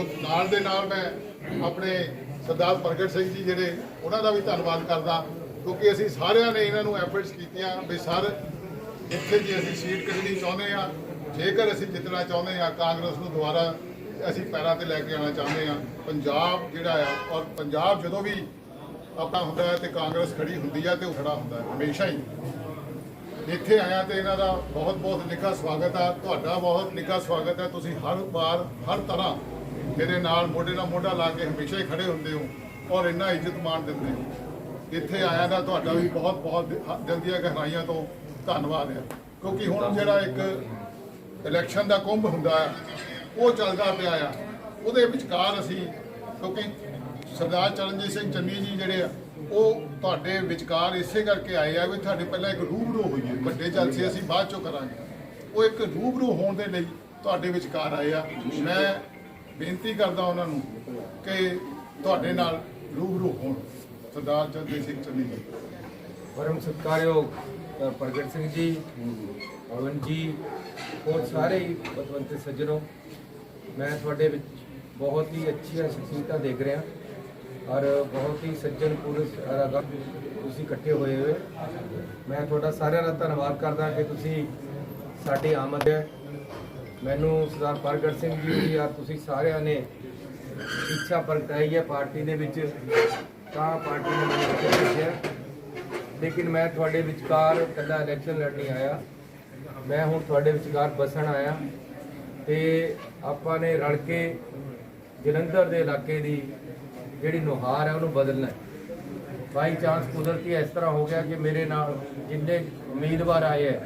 ਉਹ ਨਾਲ ਦੇ ਨਾਲ ਮੈਂ ਆਪਣੇ ਸਰਦਾਰ ਪ੍ਰਗਟ ਸਿੰਘ ਜੀ ਜਿਹੜੇ, ਉਹਨਾਂ ਦਾ ਵੀ ਧੰਨਵਾਦ ਕਰਦਾ, ਕਿਉਂਕਿ ਅਸੀਂ ਸਾਰਿਆਂ ਨੇ ਇਹਨਾਂ ਨੂੰ ਐਫਰਟਸ ਕੀਤੀਆਂ ਵੀ ਸਰ ਇੱਥੇ ਜੀ ਅਸੀਂ ਸੀਟ ਕੱਢਣੀ ਚਾਹੁੰਦੇ ਆ ਜੇਕਰ ਅਸੀਂ ਜਿੱਤਣਾ ਚਾਹੁੰਦੇ ਆ ਕਾਂਗਰਸ ਨੂੰ ਦੁਬਾਰਾ ਅਸੀਂ ਪੈਰਾਂ ਤੇ ਲੈ ਕੇ ਆਉਣਾ ਚਾਹੁੰਦੇ ਆ ਪੰਜਾਬ ਜਿਹੜਾ ਆ ਔਰ ਪੰਜਾਬ ਜਦੋਂ ਵੀ ਆਪਣਾ ਹੁੰਦਾ ਹੈ ਤੇ ਕਾਂਗਰਸ ਖੜੀ ਹੁੰਦੀ ਆ ਤੇ ਉਹ ਖੜਾ ਹੁੰਦਾ ਹੈ, ਹਮੇਸ਼ਾ ਹੀ। ਇੱਥੇ ਆਇਆ ਤੇ ਇਹਨਾਂ ਦਾ ਬਹੁਤ ਬਹੁਤ ਨਿੱਘਾ ਸਵਾਗਤ ਆ, ਤੁਹਾਡਾ ਬਹੁਤ ਨਿੱਘਾ ਸਵਾਗਤ ਹੈ ਤੁਸੀਂ ਹਰ ਵਾਰ, ਹਰ ਤਰ੍ਹਾਂ ਮੇਰੇ ਨਾਲ ਮੋਢੇ ਨਾਲ ਮੋਢਾ ਲਾ ਕੇ ਹਮੇਸ਼ਾ ਹੀ ਖੜੇ ਹੁੰਦੇ ਹੋ ਔਰ ਇੰਨਾ ਇੱਜ਼ਤ ਮਾਣ ਦਿੰਦੇ ਹੋ। ਇੱਥੇ ਆਇਆ ਦਾ ਤੁਹਾਡਾ ਵੀ ਬਹੁਤ ਬਹੁਤ ਦਿ- ਦਿਲ ਦੀਆਂ ਗਹਿਰਾਈਆਂ ਤੋਂ ਧੰਨਵਾਦ ਹੈ। ਕਿਉਂਕਿ ਹੁਣ ਜਿਹੜਾ ਇੱਕ ਇਲੈਕਸ਼ਨ ਦਾ ਕੁੰਭ ਹੁੰਦਾ ਹੈ, ਉਹ ਚੱਲਦਾ ਪਿਆ ਆ। ਉਹਦੇ ਵਿਚਕਾਰ ਅਸੀਂ, ਕਿਉਂਕਿ ਸਰਦਾਰ ਚਰਨਜੀਤ ਸਿੰਘ ਚੰਨੀ ਜੀ ਜਿਹੜੇ ਆ, ਉਹ ਤੁਹਾਡੇ ਵਿਚਕਾਰ ਇਸੇ ਕਰਕੇ ਆਏ ਆ ਵੀ ਤੁਹਾਡੇ ਪਹਿਲਾਂ ਇੱਕ ਰੂਬਰੂ ਹੋਈਏ। ਵੱਡੇ ਜਲਸੇ ਅਸੀਂ ਬਾਅਦ ਚੋਂ ਕਰਾਂਗੇ। ਉਹ ਇੱਕ ਰੂਬਰੂ ਹੋਣ ਦੇ ਲਈ ਤੁਹਾਡੇ ਵਿਚਕਾਰ ਆਏ ਆ। ਮੈਂ ਬੇਨਤੀ ਕਰਦਾ ਉਹਨਾਂ ਨੂੰ ਕਿ ਤੁਹਾਡੇ ਨਾਲ ਰੂਬਰੂ ਹੋਣ। ਸਰਦਾਰ ਚਰਨਜੀਤ ਸਿੰਘ ਚੰਨੀ ਜੀ ਪਰਮ ਸਤਿਕਾਰਯੋਗ ਪ੍ਰਗਟ ਸਿੰਘ ਜੀ, ਪਵਨ ਜੀ, ਹੋਰ ਸਾਰੇ ਹੀ ਪਤਵੰਤੇ ਸੱਜਣੋ, ਮੈਂ ਤੁਹਾਡੇ ਵਿੱਚ ਬਹੁਤ ਹੀ ਅੱਛੀਆਂ ਸ਼ਖਸੀਅਤਾਂ ਦੇਖ ਰਿਹਾ। ਔਰ ਬਹੁਤ ਹੀ ਸੱਜਣ ਪੁਰਸ਼ ਅਰਾਗਾ ਤੁਸੀਂ ਇਕੱਠੇ ਹੋਏ ਹੋਏ। ਮੈਂ ਤੁਹਾਡਾ ਸਾਰਿਆਂ ਦਾ ਧੰਨਵਾਦ ਕਰਦਾ ਕਿ ਤੁਸੀਂ ਸਾਡੀ ਆਮਦ ਹੈ। ਮੈਨੂੰ ਸਰਦਾਰ ਪ੍ਰਗਟ ਸਿੰਘ ਜੀ ਦੀ ਆ ਤੁਸੀਂ ਸਾਰਿਆਂ ਨੇ ਇੱਛਾ ਪ੍ਰਗਟਾਈ ਹੈ ਪਾਰਟੀ ਦੇ ਵਿੱਚ, ਤਾਂ ਪਾਰਟੀ ਨੇ ਮੈਨੂੰ ਭੇਜਿਆ। ਲੇਕਿਨ ਮੈਂ ਤੁਹਾਡੇ ਵਿਚਕਾਰ ਕੱਲਾ ਇਲੈਕਸ਼ਨ ਲੜਨੀ ਆਇਆ। ਮੈਂ ਹੁਣ ਤੁਹਾਡੇ ਵਿਚਕਾਰ ਬਸਣ ਆਇਆ ਤੇ ਆਪਾਂ ਨੇ ਰਲ ਕੇ ਜਲੰਧਰ ਦੇ ਇਲਾਕੇ ਦੀ ਜਿਹੜੀ ਨੁਹਾਰ ਹੈ, ਉਹਨੂੰ ਬਦਲਣਾ ਹੈ। ਬਾਈ ਚਾਂਸ ਕੁਦਰਤੀ ਇਸ ਤਰ੍ਹਾਂ ਹੋ ਗਿਆ ਕਿ ਮੇਰੇ ਨਾਲ ਜਿੰਨੇ ਉਮੀਦਵਾਰ ਆਏ ਹੈ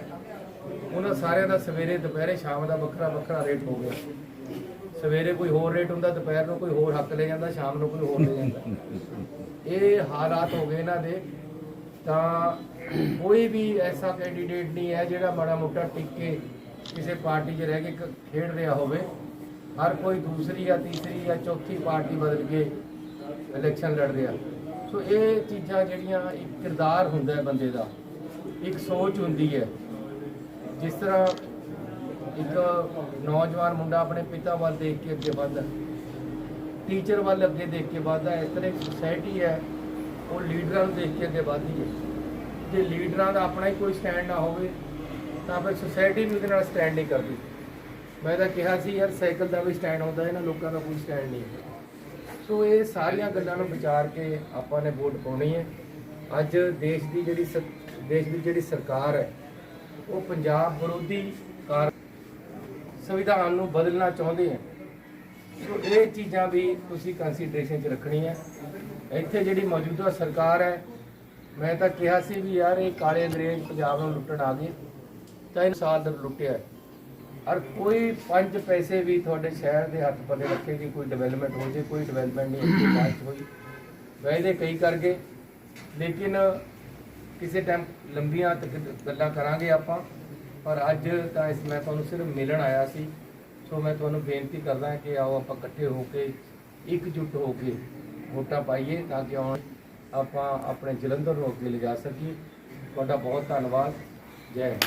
ਉਹਨਾਂ ਸਾਰਿਆਂ ਦਾ ਸਵੇਰੇ, ਦੁਪਹਿਰੇ, ਸ਼ਾਮ ਦਾ ਵੱਖਰਾ ਵੱਖਰਾ ਰੇਟ ਹੋ ਗਿਆ। ਸਵੇਰੇ ਕੋਈ ਹੋਰ ਰੇਟ ਹੁੰਦਾ, ਦੁਪਹਿਰ ਨੂੰ ਕੋਈ ਹੋਰ ਹੱਕ ਲੈ ਜਾਂਦਾ, ਸ਼ਾਮ ਨੂੰ ਕੋਈ ਹੋਰ ਲੈ ਜਾਂਦਾ। ਇਹ ਹਾਲਾਤ ਹੋ ਗਏ ਇਹਨਾਂ ਦੇ। ਤਾਂ ਕੋਈ ਵੀ ਐਸਾ ਕੈਂਡੀਡੇਟ ਨਹੀਂ ਹੈ ਜਿਹੜਾ ਮਾੜਾ ਮੋਟਾ ਟਿਕ ਕੇ ਕਿਸੇ ਪਾਰਟੀ 'ਚ ਰਹਿ ਕੇ ਕ- ਖੇਡ ਰਿਹਾ ਹੋਵੇ। ਹਰ ਕੋਈ ਦੂਸਰੀ ਜਾਂ ਤੀਸਰੀ ਜਾਂ ਚੌਥੀ ਪਾਰਟੀ ਬਦਲ ਕੇ ਇਲੈਕਸ਼ਨ ਲੜ ਰਿਹਾ। ਸੋ ਇਹ ਚੀਜ਼ਾਂ ਜਿਹੜੀਆਂ ਇੱਕ ਕਿਰਦਾਰ ਹੁੰਦਾ ਹੈ ਬੰਦੇ ਦਾ। ਇੱਕ ਸੋਚ ਹੁੰਦੀ ਹੈ। ਜਿਸ ਤਰ੍ਹਾਂ ਇੱਕ ਨੌਜਵਾਨ ਮੁੰਡਾ ਆਪਣੇ ਪਿਤਾ ਵੱਲ ਦੇਖ ਕੇ ਅੱਗੇ ਵੱਧਦਾ ਟੀਚਰ ਵੱਲ ਅੱਗੇ ਦੇਖ ਕੇ ਵੱਧਦਾ ਇਸ ਤਰ੍ਹਾਂ ਇੱਕ ਸੁਸਾਇਟੀ ਹੈ, ਉਹ ਲੀਡਰਾਂ ਨੂੰ ਦੇਖ ਕੇ ਅੱਗੇ ਵੱਧਦੀ ਹੈ। ਜੇ ਲੀਡਰਾਂ ਦਾ ਆਪਣਾ ਹੀ ਕੋਈ ਸਟੈਂਡ ਨਾ ਹੋਵੇ, ਤਾਂ ਫਿਰ ਸੁਸਾਇਟੀ ਵੀ ਉਹਦੇ ਨਾਲ ਸਟੈਂਡ ਨਹੀਂ ਕਰਦੀ। ਮੈਂ ਤਾਂ ਕਿਹਾ ਸੀ, ਯਾਰ ਸਾਈਕਲ ਦਾ ਵੀ ਸਟੈਂਡ ਹੁੰਦਾ, ਇਹਨਾਂ ਲੋਕਾਂ ਦਾ ਕੋਈ ਸਟੈਂਡ ਨਹੀਂ ਹੈ ਸੋ ਇਹ ਸਾਰੀਆਂ ਗੱਲਾਂ ਨੂੰ ਵਿਚਾਰ ਕੇ ਆਪਾਂ ਨੇ ਵੋਟ ਪਾਉਣੀ ਹੈ। ਅੱਜ ਦੇਸ਼ ਦੀ ਜਿਹੜੀ ਸਰ- ਦੇਸ਼ ਦੀ ਜਿਹੜੀ ਸਰਕਾਰ ਹੈ ਉਹ ਪੰਜਾਬ ਵਿਰੋਧੀ ਕਾਰ ਸੰਵਿਧਾਨ ਨੂੰ ਬਦਲਣਾ ਚਾਹੁੰਦੇ ਹੈ ਸੋ ਇਹ ਚੀਜ਼ਾਂ ਵੀ ਤੁਸੀਂ ਕੰਸੀਡਰੇਸ਼ਨ 'ਚ ਰੱਖਣੀ ਹੈ ਇੱਥੇ ਜਿਹੜੀ ਮੌਜੂਦਾ ਸਰਕਾਰ ਹੈ, ਮੈਂ ਤਾਂ ਕਿਹਾ ਸੀ ਵੀ ਯਾਰ ਇਹ ਕਾਲੇ ਅੰਗਰੇਜ਼ ਪੰਜਾਬ ਨੂੰ ਲੁੱਟਣ ਆ ਗਏ। ਤਾਂ ਇਹ ਸਾਲ ਦਾ ਲੁੱਟਿਆ ਔਰ ਕੋਈ ਪੰਜ ਪੈਸੇ ਵੀ ਤੁਹਾਡੇ ਸ਼ਹਿਰ ਦੇ ਹੱਥ ਪੱਲੇ ਰੱਖੇ ਕਿ ਕੋਈ ਡਿਵੈਲਪਮੈਂਟ ਹੋ ਜੇ, ਕੋਈ ਡਿਵੈਲਪਮੈਂਟ ਨਹੀਂ ਇੱਥੇ ਹੋਈ। ਵੈਸੇ ਕਈ ਕਰ ਗਏ। ਲੇਕਿਨ ਕਿਸੇ ਟਾਈਮ ਲੰਬੀਆਂ ਤੱਕ ਗੱਲਾਂ ਕਰਾਂਗੇ ਆਪਾਂ, ਪਰ ਅੱਜ ਤਾਂ ਇਸ, ਮੈਂ ਤੁਹਾਨੂੰ ਸਿਰਫ ਮਿਲਣ ਆਇਆ ਸੀ, ਸੋ ਮੈਂ ਤੁਹਾਨੂੰ ਬੇਨਤੀ ਕਰਦਾ ਕਿ ਆਓ ਆਪਾਂ ਇਕੱਠੇ ਹੋ ਕੇ, ਇਕਜੁੱਟ ਹੋ ਕੇ ਵੋਟਾਂ ਪਾਈਏ ਤਾਂ ਕਿ ਆਉਣ, ਆਪਾਂ ਆਪਣੇ ਜਲੰਧਰ ਨੂੰ ਅੱਗੇ ਲਿਜਾ ਸਕੀਏ। ਤੁਹਾਡਾ ਬਹੁਤ ਧੰਨਵਾਦ। ਜੈ ਹਿੰਦ।